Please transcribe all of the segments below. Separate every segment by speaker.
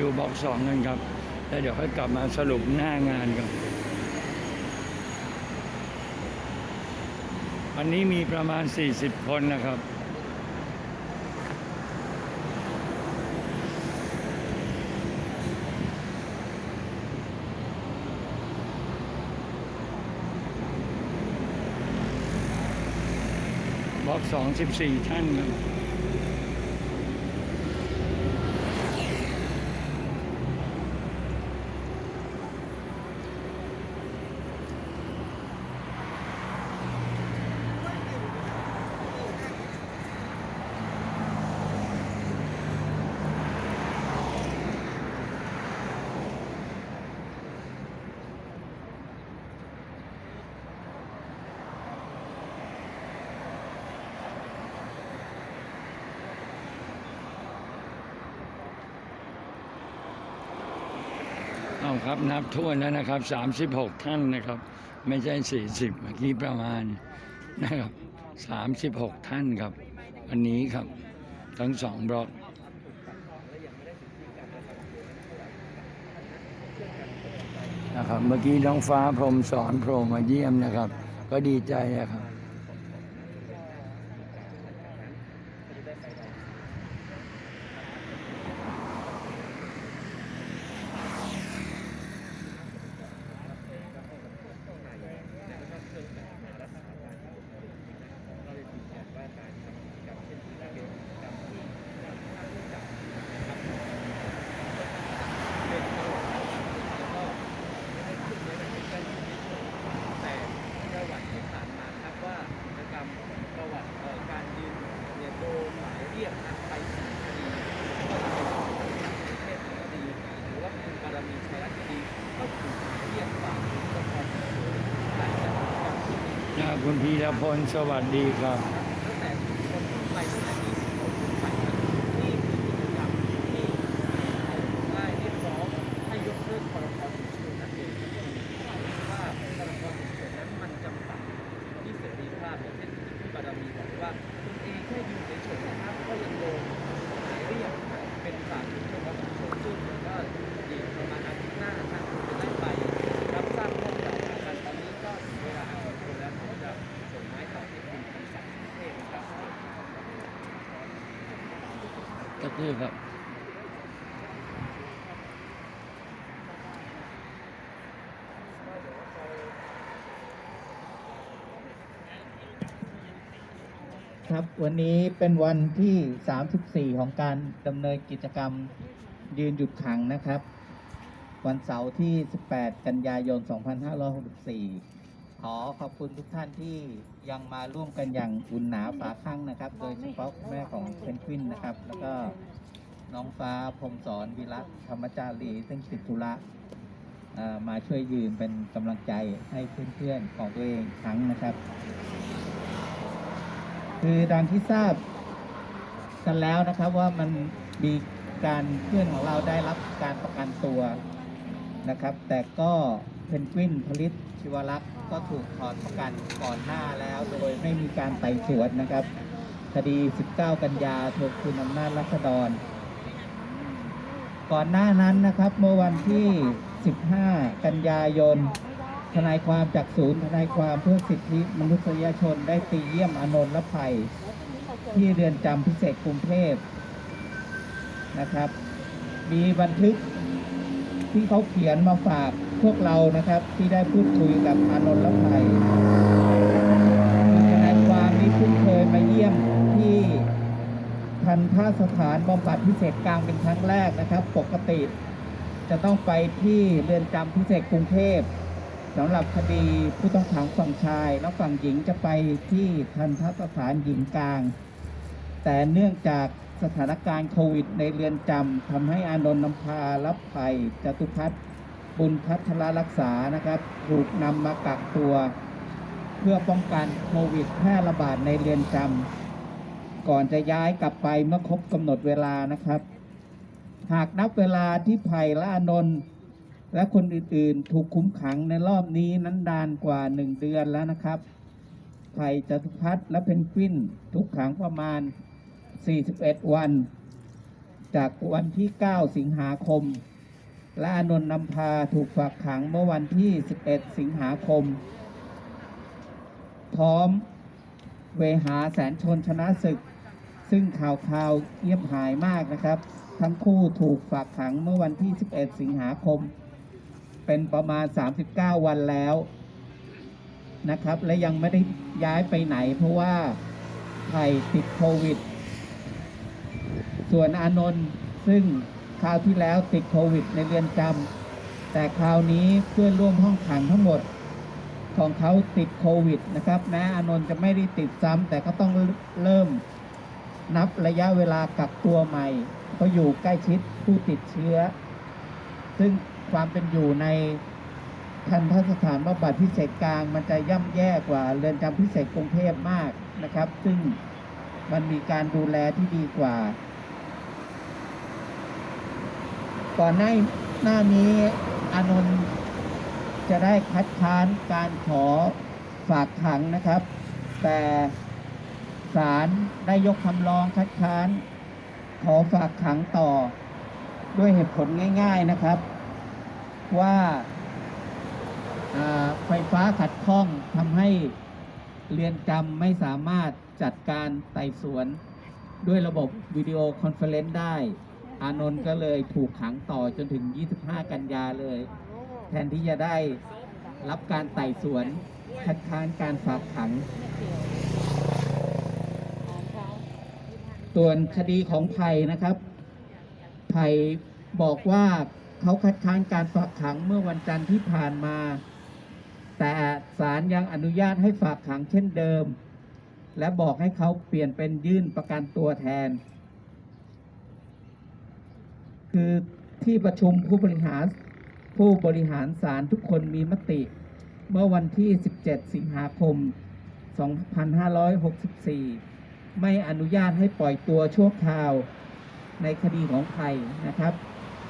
Speaker 1: ดูบล็อกสองกันครับ แล้วเดี๋ยวค่อยกลับมาสรุปหน้างานกันวันนี้มีประมาณ 40 คนนะครับบล็อกสองสิบสี่ท่านครับ ครับนับทั่วนแล้วนะครับ 36 ท่านนะครับ ไม่ใช่ 40 เมื่อกี้ประมาณนะครับ 36 ท่านครับอันนี้ครับ ทั้งสองบล็อกนะครับเมื่อกี้น้องฟ้าพรมสอนโผล่มาเยี่ยมนะครับ ก็ดีใจนะครับ
Speaker 2: แต่ประวัติที่ผ่านมาครับว่านะครับประวัติเอ่อการยืนเนี่ยโดนหมายเรียกนะไปสี่คดีก็จะเป็นของประเทศคดีหรือว่าคุณบารมีชัยรัตน์คดีก็ถูกหมายเรียกฝากถึงกรมการจัดการที่ดิน
Speaker 1: นะ คุณพีรพลสวัสดีครับ
Speaker 2: ตั้งแต่คนขึ้นไปตั้งแต่ปี16ขึ้นไปนะนี่คือกิจกรรมที่ได้เรียกร้องให้ยกเลิกพรกฉุกเฉินนั่นเองว่าพรกฉุกเฉินนั้นมันจำกัดที่เสรีภาพอย่างเช่นที่พี่บารมีบอกว่าคุณเองแค่อยู่เฉยๆนะครับก็ยังโดนหมายเรียกเป็นสารฉุกเฉินว่าฉุกเฉินซึ่งมันก็อีกประมาณอาทิตย์หน้าทางจะได้ไปรับทราบข้อกล่าวหากันตอนนี้ก็ถึงเวลาอันสมควรแล้วที่จะส่งไม้ต่อให้คุณคำสั่งเทพนะครับ
Speaker 1: ก็คือครับ
Speaker 3: ครับวันนี้เป็นวันที่ 34 ของการดำเนินกิจกรรมยืนหยุดขังนะครับ วันเสาร์ที่ 18 กันยายน 2564 ขอขอบคุณทุกท่านที่ยังมาร่วมกันอย่างอุ่นหนาฝาข้างนะครับ โดยเฉพาะแม่ของเพนกวินนะครับ แล้วก็ น้องฟ้าพรมสอนวิรัตธรรมจารี ซึ่งติดธุระมาช่วยยืนเป็นกำลังใจให้เพื่อนๆของตัวเองครั้งนะครับ คือดังที่ทราบกันแล้วนะครับว่ามันมีการเพื่อนของเราได้รับการประกันตัวนะครับ แต่ก็เพนกวินผลิตชิวรักษ์ก็ถูกถอนประกันก่อนหน้าแล้วโดยไม่มีการไต่สวนนะครับ คดี 19 กันยาทวงคืนอำนาจรัษฎร ก่อนหน้านั้นนะครับ เมื่อวันที่ 15 กันยายน ทนายความจากศูนย์ทนายความเพื่อสิทธิมนุษยชนได้ตีเยี่ยมอานนท์และภัยที่เรือนจำพิเศษกรุงเทพนะครับ มีบันทึกที่เขาเขียนมาฝากพวกเรานะครับ ที่ได้พูดคุยกับอานนท์และภัยทนายความนี้เพิ่งเคยมาเยี่ยมที่ ทันท่าสถานบำบัดพิเศษกลางเป็นครั้งแรกนะครับ ปกติ จะต้องไปที่เรือนจำพิเศษกรุงเทพสำหรับคดีผู้ต้องขังฝั่งชาย แล้วฝั่งหญิงจะไปที่ทันทสถานหญิงกลาง แต่เนื่องจากสถานการณ์โควิดในเรือนจำทำให้อานนท์นำพารับภัยจตุพัฒน์บุญพัฒนารักษานะครับ ถูกนำมากักตัว เพื่อป้องกันโควิดแพร่ระบาดในเรือนจำ ก่อนจะย้ายกลับไปเมื่อครบกำหนดเวลานะครับ หากนับเวลาที่ไผ่และอนนท์และคนอื่นๆ ถูกคุมขังในรอบนี้นั้นดานกว่าหนึ่งเดือนแล้วนะครับ ไผ่จตุพัฒน์และเพนกวินถูกขังประมาณ 41 วัน จากวันที่ 9 สิงหาคม และอนนท์นำพาถูกฝากขังเมื่อวันที่ 11 สิงหาคม พร้อมเวหาแสนชนชนะศึก ซึ่งข่าวข่าวเงียบหายมากนะครับ ทั้งคู่ถูกฝากขังเมื่อวันที่ 11 สิงหาคม เป็นประมาณ 39 วันแล้วนะครับ และยังไม่ได้ย้ายไปไหนเพราะว่าไผ่ติดโควิด ส่วนอานนท์ซึ่งคราวที่แล้วติดโควิดในเรือนจำแต่คราวนี้เพื่อนร่วมห้องขังทั้งหมดของเขาติดโควิดนะครับแม้อานนท์จะไม่ได้ติดซ้ำแต่ก็ต้องเริ่ม นับระยะเวลากักตัวใหม่เพราะอยู่ใกล้ชิดผู้ติดเชื้อ ซึ่งความเป็นอยู่ในทันทสถานบำบัดพิเศษกลางมันจะย่ำแย่กว่าเรือนจำพิเศษกรุงเทพมากนะครับ ซึ่งมันมีการดูแลที่ดีกว่า ก่อนหน้าหน้านี้อานนท์จะได้คัดค้านการขอฝากขังนะครับ แต่ ศาลได้ยกคำร้องคัดค้าน ขอฝากขังต่อ ด้วยเหตุผลง่าย ๆนะครับ ว่าไฟฟ้าขัดข้องทำให้เรือนจำไม่สามารถจัดการไต่สวน ด้วยระบบวิดีโอคอนเฟอเรนซ์ได้ อานนท์ก็เลยถูกขังต่อจนถึง 25 กันยาเลย แทนที่จะได้รับการไต่สวนคัดค้านการฝากขัง ส่วนคดีของไผ่นะครับ ไผ่บอกว่าเขาคัดค้านการฝากขังเมื่อวันจันทร์ที่ผ่านมา แต่ศาลยังอนุญาตให้ฝากขังเช่นเดิม และบอกให้เขาเปลี่ยนเป็นยื่นประกันตัวแทน คือที่ประชุมผู้บริหารผู้บริหารศาลทุกคนมีมติ เมื่อวันที่ 17 สิงหาคม 2564 ไม่อนุญาตให้ปล่อยตัวชั่วคราวในคดีของไผ่นะครับ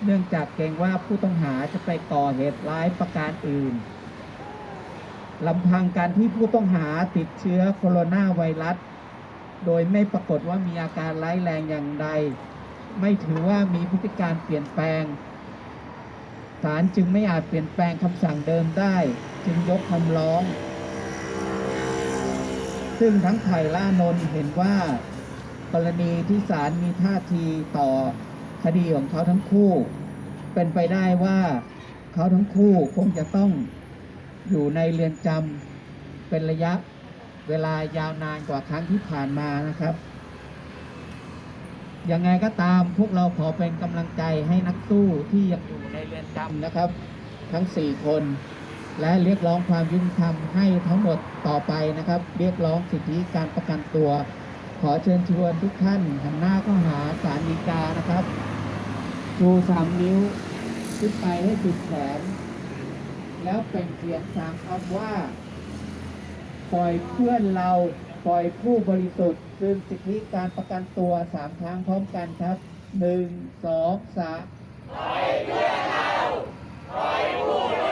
Speaker 3: เนื่องจากเกรงว่าผู้ต้องหาจะไปก่อเหตุร้ายประการอื่นลำพังการที่ผู้ต้องหาติดเชื้อโคโรนาไวรัส โดยไม่ปรากฏว่ามีอาการร้ายแรงอย่างใด ไม่ถือว่ามีพฤติการเปลี่ยนแปลงศาลจึงไม่อาจเปลี่ยนแปลงคำสั่งเดิมได้ จึงยกคำร้อง ซึ่งทั้งไผ่ล่านนท์เห็นว่ากรณีที่ศาลมีท่าทีต่อคดีของเขาทั้งคู่ เป็นไปได้ว่าเขาทั้งคู่คงจะต้องอยู่ในเรือนจำเป็นระยะเวลายาวนานกว่าครั้งที่ผ่านมานะครับยังไงก็ตามพวกเราขอเป็นกำลังใจให้นักสู้ที่ยังอยู่ในเรือนจำนะครับ ทั้ง 4 คน และเรียกร้องความยุติธรรมให้ทั้งหมดต่อไปนะครับ เรียกร้องสิทธิการประกันตัว ขอเชิญชวนทุกท่านหันหน้าเข้าหาศาลฎีกานะครับชูสามนิ้วขึ้นไปให้สุดแขน แล้วเป็นเสียงสามคำว่า ปล่อยเพื่อนเราปล่อยผู้บริสุทธิ์คืนสิทธิการประกันตัวสามครั้งพร้อมกันครับหนึ่งสองสามปล่อยเพื่อนเราปล่อยผู้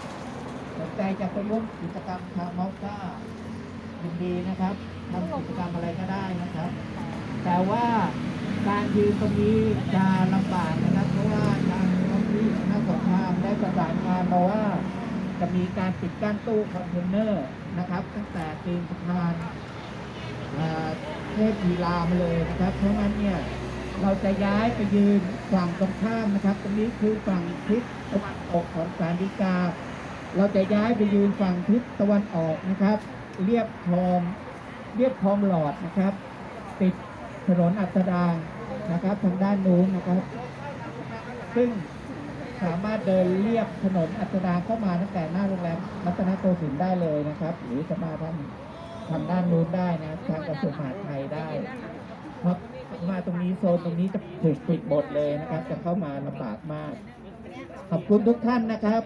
Speaker 3: สนใจจะไปร่วมกิจกรรมคาร์มอบก็ยินดีนะครับทำกิจกรรมอะไรก็ได้นะครับ แต่ว่าการยืนตรงนี้จะลำบากนะครับ เพราะว่าทางท้องที่นักสงครามได้ประสานงานมาว่าจะมีการปิดกั้นตู้คอนเทนเนอร์นะครับ ตั้งแต่ตีนสะพานอ่าเทพธีลามาเลยนะครับ เพราะงั้นเนี่ยเราจะย้ายไปยืนฝั่งตรงข้ามนะครับ ตรงนี้คือฝั่งทิศตะวันออกของสารดีกา เราจะย้ายไปยืนฝั่งทิศตะวันออกนะครับ เรียบคลองเรียบคลองหลอดนะครับ ติดถนนอัสดางนะครับ ทางด้านนู้นนะครับ ซึ่งสามารถเดินเรียบถนนอัสดางเข้ามาตั้งแต่หน้าโรงแรมรัตนโกสินทร์ได้เลยนะครับ หรือจะมาทางทางด้านนู้นได้นะทางกระทรวงมหาดไทยได้ครับเข้ามาตรงนี้โซนตรงนี้จะถูกปิดหมดเลยนะครับ จะเข้ามาลำบากมาก ขอบคุณทุกท่านนะครับ